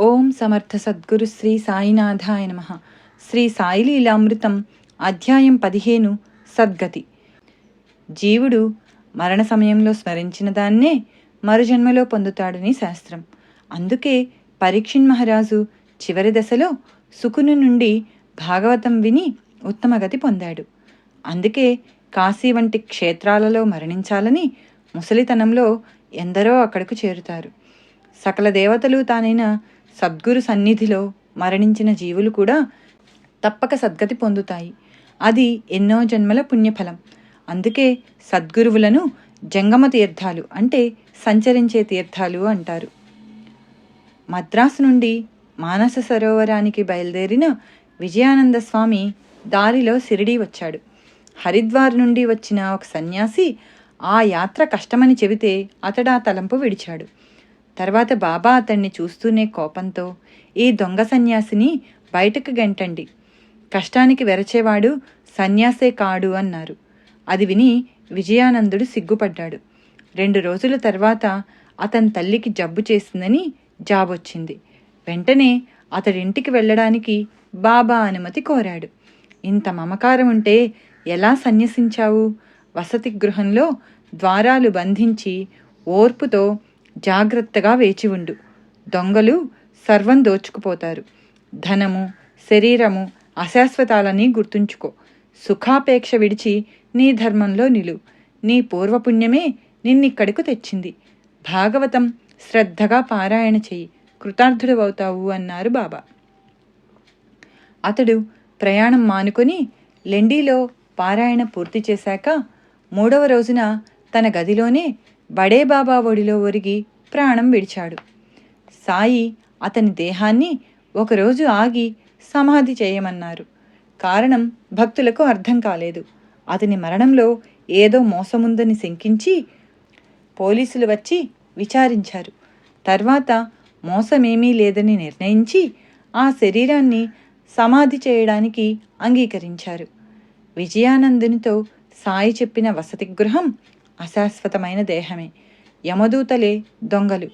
ఓం సమర్థ సద్గురు శ్రీ సాయినాథాయ నమ. శ్రీ సాయిలీలామృతం అధ్యాయం పదిహేను సద్గతి. జీవుడు మరణ సమయంలో స్మరించిన దాన్నే మరుజన్మలో పొందుతాడని శాస్త్రం. అందుకే పరీక్షిన్ మహారాజు చివరి దశలో సుకును నుండి భాగవతం విని ఉత్తమగతి పొందాడు. అందుకే కాశీ వంటి క్షేత్రాలలో మరణించాలని ముసలితనంలో ఎందరో అక్కడకు చేరుతారు. సకల దేవతలు తానైన సద్గురు సన్నిధిలో మరణించిన జీవులు కూడా తప్పక సద్గతి పొందుతాయి. అది ఎన్నో జన్మల పుణ్యఫలం. అందుకే సద్గురువులను జంగమ తీర్థాలు అంటే సంచరించే తీర్థాలు అంటారు. మద్రాసు నుండి మానస సరోవరానికి బయలుదేరిన విజయానంద స్వామి దారిలో సిరిడి వచ్చాడు. హరిద్వార్ నుండి వచ్చిన ఒక సన్యాసి ఆ యాత్ర కష్టమని చెబితే అతడా తలంపు విడిచాడు. తర్వాత బాబా అతన్ని చూస్తూనే కోపంతో ఈ దొంగ సన్యాసిని బయటకు గెంటండి. కష్టానికి వెరచేవాడు సన్యాసే కాడు అన్నారు. అది విని విజయానందుడు సిగ్గుపడ్డాడు. రెండు రోజుల తర్వాత అతని తల్లికి జబ్బు చేసిందని జాబొచ్చింది. వెంటనే అతడింటికి వెళ్ళడానికి బాబా అనుమతి కోరాడు. ఇంత మమకారం ఉంటే ఎలా సన్యసించావు? వసతి గృహంలో ద్వారాలు బంధించి ఓర్పుతో జాగ్రత్తగా వేచి ఉండు. దొంగలు సర్వం దోచుకుపోతారు. ధనము శరీరము అశాశ్వతాలని గుర్తుంచుకో. సుఖాపేక్ష విడిచి నీ ధర్మంలో నిలు. నీ పూర్వపుణ్యమే నిన్నిక్కడికి తెచ్చింది. భాగవతం శ్రద్ధగా పారాయణ చెయ్యి. కృతార్థుడవవుతావు అన్నారు బాబా. అతడు ప్రయాణం మానుకొని లెండీలో పారాయణ పూర్తి చేశాక మూడవ రోజున తన గదిలోనే బడే బాబా ఒడిలో ఒరిగి ప్రాణం విడిచాడు. సాయి అతని దేహాన్ని ఒకరోజు ఆగి సమాధి చేయమన్నారు. కారణం భక్తులకు అర్థం కాలేదు. అతని మరణంలో ఏదో మోసముందని శంకించి పోలీసులు వచ్చి విచారించారు. తర్వాత మోసమేమీ లేదని నిర్ణయించి ఆ శరీరాన్ని సమాధి చేయడానికి అంగీకరించారు. విజయానందునితో సాయి చెప్పిన వసతి గృహం అశాశ్వతమైన దేహమే. యమదూతలే దొంగలు.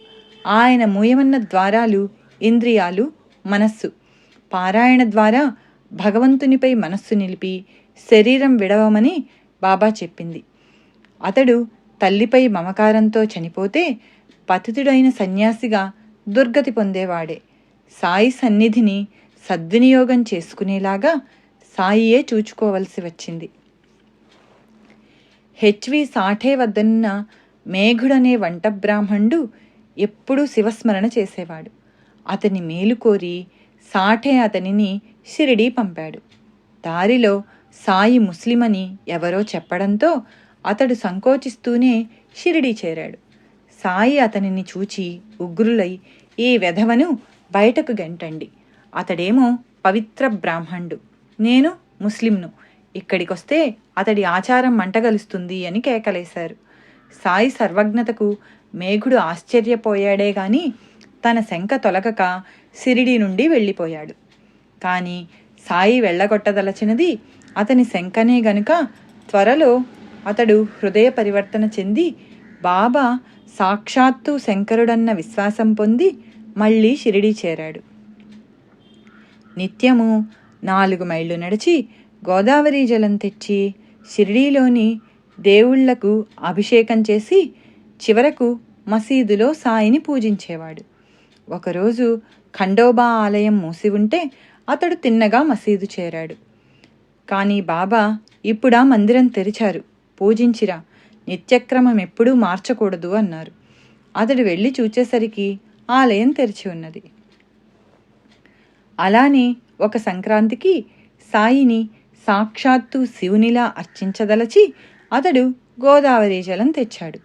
ఆయన మూయమన్న ద్వారాలు ఇంద్రియాలు మనస్సు. పారాయణ ద్వారా భగవంతునిపై మనస్సు నిలిపి శరీరం విడవమని బాబా చెప్పింది. అతడు తల్లిపై మమకారంతో చనిపోతే పతితుడైన సన్యాసిగా దుర్గతి పొందేవాడే. సాయి సన్నిధిని సద్వినియోగం చేసుకునేలాగా సాయియే చూచుకోవలసి వచ్చింది. హెచ్వి సాఠే వద్దన్న మేఘుడనే వంట బ్రాహ్మణుడు ఎప్పుడూ శివస్మరణ చేసేవాడు. అతని మేలు కోరి సాఠే అతనిని షిరిడీ పంపాడు. దారిలో సాయి ముస్లిమని ఎవరో చెప్పడంతో అతడు సంకోచిస్తూనే షిరిడీ చేరాడు. సాయి అతనిని చూచి ఉగ్రులై ఈ వెధవను బయటకు గంటండి. అతడేమో పవిత్ర బ్రాహ్మణుడు. నేను ముస్లింను. ఇక్కడికొస్తే అతడి ఆచారం మంటగలుస్తుంది అని కేకలేశారు. సాయి సర్వజ్ఞతకు మేఘుడు ఆశ్చర్యపోయాడే గాని తన శంక తొలగక సిరిడి నుండి వెళ్ళిపోయాడు. కానీ సాయి వెళ్ళగొట్టదలచినది అతని శంకనే గనుక త్వరలో అతడు హృదయ పరివర్తన చెంది బాబా సాక్షాత్తు శంకరుడన్న విశ్వాసం పొంది మళ్ళీ షిరిడి చేరాడు. నిత్యము నాలుగు మైళ్ళు నడిచి గోదావరి జలం తెచ్చి షిరిడీలోని దేవుళ్ళకు అభిషేకం చేసి చివరకు మసీదులో సాయిని పూజించేవాడు. ఒకరోజు ఖండోబా ఆలయం మూసి ఉంటే అతడు తిన్నగా మసీదు చేరాడు. కానీ బాబా ఇప్పుడా మందిరం తెరిచారు. పూజించిరా నిత్యక్రమం ఎప్పుడూ మార్చకూడదు అన్నారు. అతడు వెళ్ళి చూచేసరికి ఆలయం తెరిచి ఉన్నది. అలానే ఒక సంక్రాంతికి సాయిని సాక్షాత్తు శివునిలా అర్చించదలచి అతడు గోదావరి జలం తెచ్చాడు.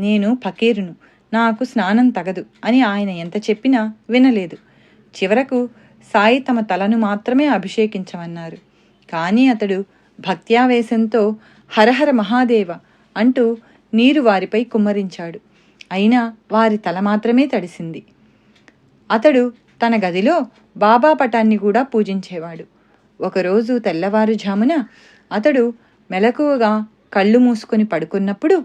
నేను ఫకీరును నాకు స్నానం తగదు అని ఆయన ఎంత చెప్పినా వినలేదు. చివరకు సాయి తమ తలను మాత్రమే అభిషేకించమన్నారు. కానీ అతడు భక్త్యావేశంతో హరహర మహాదేవ అంటూ నీరు వారిపై కుమ్మరించాడు. అయినా వారి తల మాత్రమే తడిసింది. అతడు తన గదిలో బాబా పటాన్ని కూడా పూజించేవాడు. ఒకరోజు తెల్లవారుజామున అతడు మెలకువగా కళ్ళు మూసుకొని పడుకున్నప్పుడు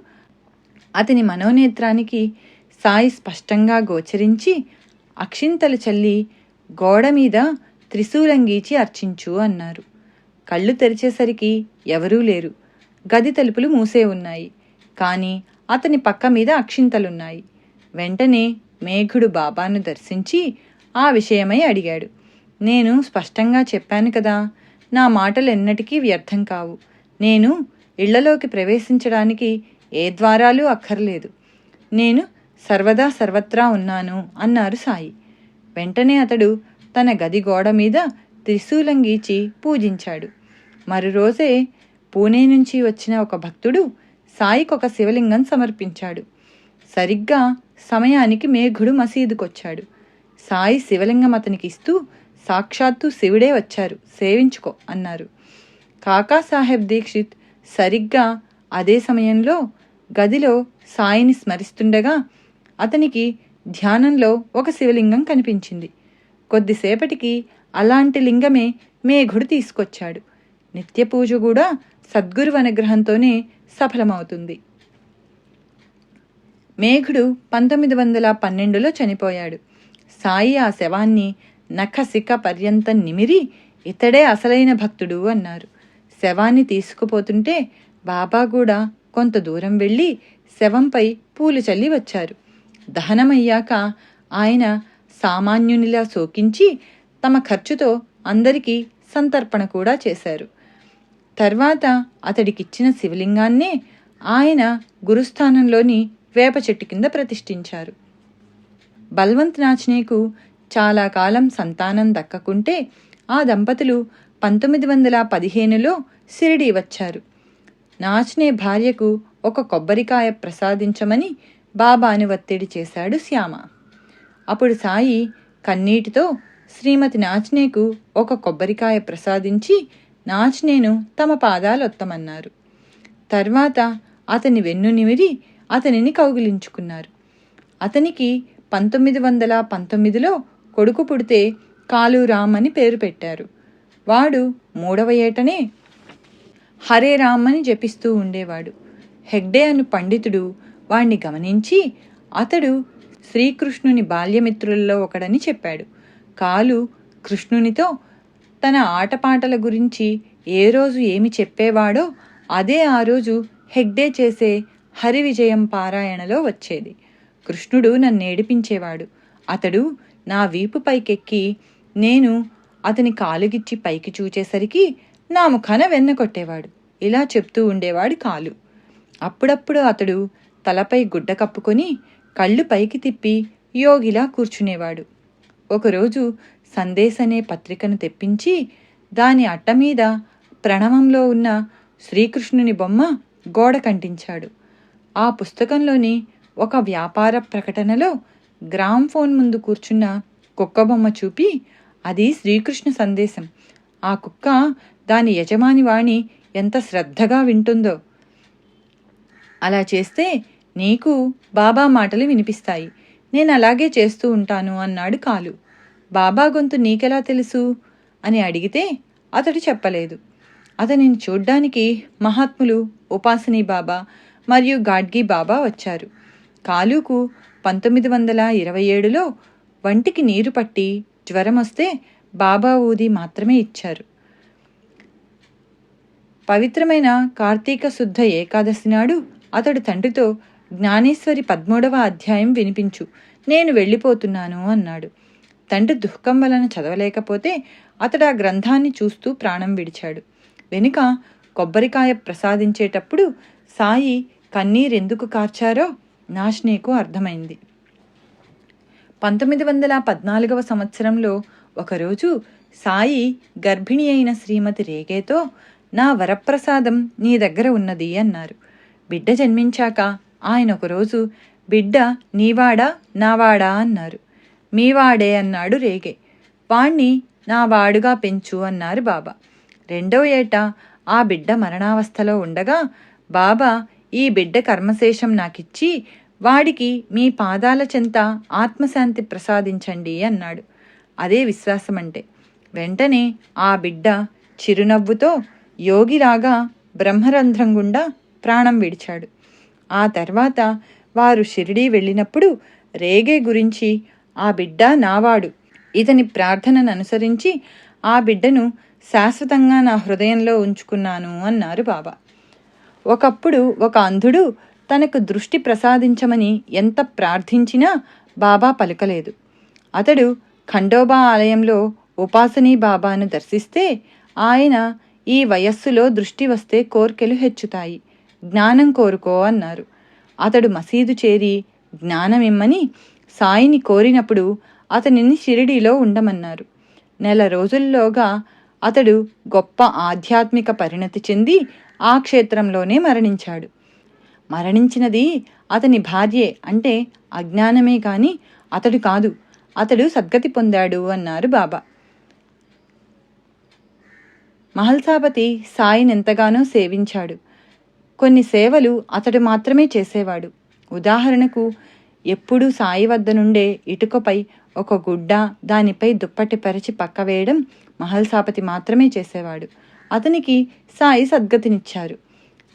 అతని మనోనేత్రానికి సాయి స్పష్టంగా గోచరించి అక్షింతలు చల్లి గోడ మీద త్రిశూలం గీచి అర్చించు అన్నారు. కళ్ళు తెరిచేసరికి ఎవరూ లేరు. గది తలుపులు మూసే ఉన్నాయి. కానీ అతని పక్క మీద అక్షింతలున్నాయి. వెంటనే మేఘుడు బాబాను దర్శించి ఆ విషయమై అడిగాడు. నేను స్పష్టంగా చెప్పాను కదా నా మాటలు ఎన్నటికీ వ్యర్థం కావు. నేను ఇళ్ళలోకి ప్రవేశించడానికి ఏ ద్వారాలు అక్కర్లేదు. నేను సర్వదా సర్వత్రా ఉన్నాను అన్నారు సాయి. వెంటనే అతడు తన గది గోడ మీద త్రిశూలం గీచి పూజించాడు. మరురోజే పూణే నుంచి వచ్చిన ఒక భక్తుడు సాయికి ఒక శివలింగం సమర్పించాడు. సరిగ్గా సమయానికి మేఘుడు మసీదుకొచ్చాడు. సాయి శివలింగం అతనికి ఇస్తూ సాక్షాత్తు శివుడే వచ్చారు. సేవించుకో అన్నారు. కాకాసాహెబ్ దీక్షిత్ సరిగ్గా అదే సమయంలో గదిలో సాయిని స్మరిస్తుండగా అతనికి ధ్యానంలో ఒక శివలింగం కనిపించింది. కొద్దిసేపటికి అలాంటి లింగమే మేఘుడు తీసుకొచ్చాడు. నిత్య పూజ కూడా సద్గురు అనుగ్రహంతోనే సఫలమవుతుంది. మేఘుడు పంతొమ్మిది వందల పన్నెండులో చనిపోయాడు. సాయి ఆ శవాన్ని నఖసిక పర్యంతం నిమిరి ఇతడే అసలైన భక్తుడు అన్నారు. శవాన్ని తీసుకుపోతుంటే బాబా కూడా కొంత దూరం వెళ్ళి శవంపై పూలు చల్లి వచ్చారు. దహనమయ్యాక ఆయన సామాన్యునిలా శోకించి తమ ఖర్చుతో అందరికీ సంతర్పణ కూడా చేశారు. తర్వాత అతడికిచ్చిన శివలింగాన్నే ఆయన గురుస్థానంలోని వేప చెట్టు కింద ప్రతిష్ఠించారు. బల్వంత్ నాచ్నేకు చాలా కాలం సంతానం దక్కకుంటే ఆ దంపతులు పంతొమ్మిది వందల పదిహేనులో సిరిడి వచ్చారు. నాచ్నే భార్యకు ఒక కొబ్బరికాయ ప్రసాదించమని బాబాను ఒత్తిడి చేశాడు శ్యామ. అప్పుడు సాయి కన్నీటితో శ్రీమతి నాచ్నేకు ఒక కొబ్బరికాయ ప్రసాదించి నాచ్నేను తమ పాదాలొత్తమన్నారు. తర్వాత అతని వెన్ను నిమిరి అతనిని కౌగిలించుకున్నారు. అతనికి పంతొమ్మిది వందల పంతొమ్మిదిలో కొడుకు పుడితే కాలురామ్ అని పేరు పెట్టారు. వాడు మూడవ ఏటనే హరే రామ్ అని జపిస్తూ ఉండేవాడు. హెగ్డే అను పండితుడు వాణ్ణి గమనించి అతడు శ్రీకృష్ణుని బాల్యమిత్రుల్లో ఒకడని చెప్పాడు. కాలు కృష్ణునితో తన ఆటపాటల గురించి ఏ రోజు ఏమి చెప్పేవాడో అదే ఆ రోజు హెగ్డే చేసే హరి విజయం పారాయణలో వచ్చేది. కృష్ణుడు నన్ను ఏడిపించేవాడు. అతడు నా వీపు పైకెక్కి నేను అతని కాలుగిచ్చి పైకి చూచేసరికి నా ముఖాన వెన్న కొట్టేవాడు. ఇలా చెప్తూ ఉండేవాడు కాలు. అప్పుడప్పుడు అతడు తలపై గుడ్డ కప్పుకొని కళ్ళు పైకి తిప్పి యోగిలా కూర్చునేవాడు. ఒకరోజు సందేశ్ అనే పత్రికను తెప్పించి దాని అట్టమీద ప్రణవంలో ఉన్న శ్రీకృష్ణుని బొమ్మ గోడ కంటించాడు. ఆ పుస్తకంలోని ఒక వ్యాపార ప్రకటనలో గ్రామ్ ఫోన్ ముందు కూర్చున్న కుక్క బొమ్మ చూపి అది శ్రీకృష్ణ సందేశం. ఆ కుక్క దాని యజమాని వాణి ఎంత శ్రద్ధగా వింటుందో. అలా చేస్తే నీకు బాబా మాటలు వినిపిస్తాయి. నేను అలాగే చేస్తూ ఉంటాను అన్నాడు కాలు. బాబా గొంతు నీకెలా తెలుసు? అని అడిగితే అతడు చెప్పలేదు. అతనిని చూడ్డానికి మహాత్ములు ఉపాసనీ బాబా మరియు గాడ్గి బాబా వచ్చారు. కాలుకు పంతొమ్మిది వందల ఇరవై ఏడులో వంటికి నీరు పట్టి జ్వరం వస్తే బాబా ఊది మాత్రమే ఇచ్చారు. పవిత్రమైన కార్తీక శుద్ధ ఏకాదశి నాడు అతడు తండ్రితో జ్ఞానేశ్వరి పద్మూడవ అధ్యాయం వినిపించు నేను వెళ్ళిపోతున్నాను అన్నాడు. తండ్రి దుఃఖం వలన చదవలేకపోతే అతడు ఆ గ్రంథాన్ని చూస్తూ ప్రాణం విడిచాడు. వెనుక కొబ్బరికాయ ప్రసాదించేటప్పుడు సాయి కన్నీరెందుకు కార్చారో? నాష్నీకు అర్థమైంది. పంతొమ్మిది వందల పద్నాలుగవ సంవత్సరంలో ఒకరోజు సాయి గర్భిణి అయిన శ్రీమతి రేగేతో నా వరప్రసాదం నీ దగ్గర ఉన్నది అన్నారు. బిడ్డ జన్మించాక ఆయన ఒకరోజు బిడ్డ నీవాడా నావాడా అన్నారు. మీవాడే అన్నాడు రేగే. వాణ్ణి నావాడుగా పెంచు అన్నారు బాబా. రెండో ఏట ఆ బిడ్డ మరణావస్థలో ఉండగా బాబా ఈ బిడ్డ కర్మశేషం నాకిచ్చి వాడికి మీ పాదాల చెంత ఆత్మశాంతి ప్రసాదించండి అన్నాడు. అదే విశ్వాసం అంటే వెంటనే ఆ బిడ్డ చిరునవ్వుతో యోగిలాగా బ్రహ్మరంధ్రం గుండా ప్రాణం విడిచాడు. ఆ తర్వాత వారు షిరిడీ వెళ్ళినప్పుడు రేగే గురించి ఆ బిడ్డ నావాడు ఇతని ప్రార్థనను అనుసరించి ఆ బిడ్డను శాశ్వతంగా నా హృదయంలో ఉంచుకున్నాను అన్నారు బాబా. ఒకప్పుడు ఒక అంధుడు తనకు దృష్టి ప్రసాదించమని ఎంత ప్రార్థించినా బాబా పలకలేదు. అతడు ఖండోబా ఆలయంలో ఉపాసనీ బాబాను దర్శిస్తే ఆయన ఈ వయస్సులో దృష్టి వస్తే కోర్కెలు హెచ్చుతాయి. జ్ఞానం కోరుకో అన్నారు. అతడు మసీదు చేరి జ్ఞానమిమ్మని సాయిని కోరినప్పుడు అతనిని షిరిడీలో ఉండమన్నారు. నెల రోజుల్లోగా అతడు గొప్ప ఆధ్యాత్మిక పరిణతి చెంది ఆ క్షేత్రంలోనే మరణించాడు. మరణించినది అతని భార్యే అంటే అజ్ఞానమే కాని అతడు కాదు. అతడు సద్గతి పొందాడు అన్నారు బాబా. మహల్సాపతి సాయినెంతగానో సేవించాడు. కొన్ని సేవలు అతడు మాత్రమే చేసేవాడు. ఉదాహరణకు ఎప్పుడూ సాయి వద్ద నుండే ఇటుకపై ఒక గుడ్డ దానిపై దుప్పటి పరిచి పక్కవేయడం మహల్సాపతి మాత్రమే చేసేవాడు. అతనికి సాయి సద్గతినిచ్చారు.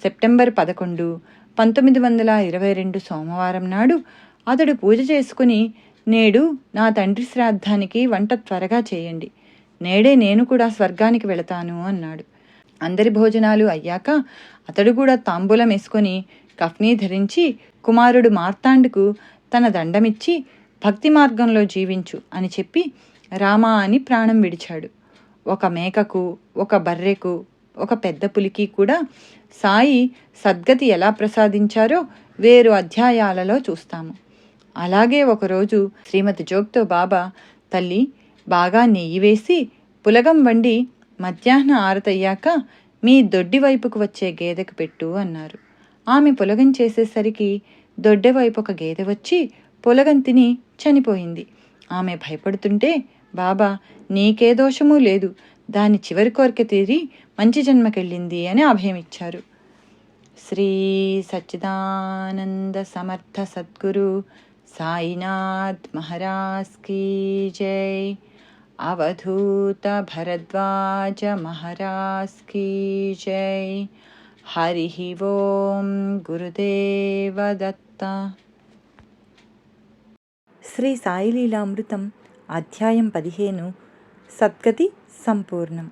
సెప్టెంబర్ పదకొండు పంతొమ్మిది వందల ఇరవై రెండు సోమవారం నాడు అతడు పూజ చేసుకుని నేడు నా తండ్రి శ్రాద్ధానికి వంట త్వరగా చేయండి. నేడే నేను కూడా స్వర్గానికి వెళతాను అన్నాడు. అందరి భోజనాలు అయ్యాక అతడు కూడా తాంబూలం వేసుకొని కఫ్నీ ధరించి కుమారుడు మార్తాండుకు తన దండమిచ్చి భక్తి మార్గంలో జీవించు అని చెప్పి రామా అని ప్రాణం విడిచాడు. ఒక మేకకు ఒక బర్రెకు ఒక పెద్ద పులికి కూడా సాయి సద్గతి ఎలా ప్రసాదించారో వేరు అధ్యాయాలలో చూస్తాము. అలాగే ఒకరోజు శ్రీమతి జోగ్తో బాబా తల్లి బాగా నెయ్యి వేసి పులగం వండి మధ్యాహ్న ఆరతయ్యాక మీ దొడ్డి వైపుకు వచ్చే గేదెకు పెట్టు అన్నారు. ఆమె పులగం చేసేసరికి దొడ్డె వైపు ఒక గేదె వచ్చి పులగం తిని చనిపోయింది. ఆమె భయపడుతుంటే బాబా నీకే దోషమూ లేదు. దాని చివరి కోరిక తీరి మంచి జన్మకెళ్ళింది అని అభయమిచ్చారు. శ్రీ సచ్చిదానంద సమర్థ సద్గురు సాయినాథ్ మహారాజ్ కీ జై. అవధూత భరద్వాజ మహారాజ్ కీ జై. హరి ఓం గురుదేవ దత్త. శ్రీ సాయిలీలామృతం అధ్యాయం పదిహేను. సద్గతి సంపూర్ణం.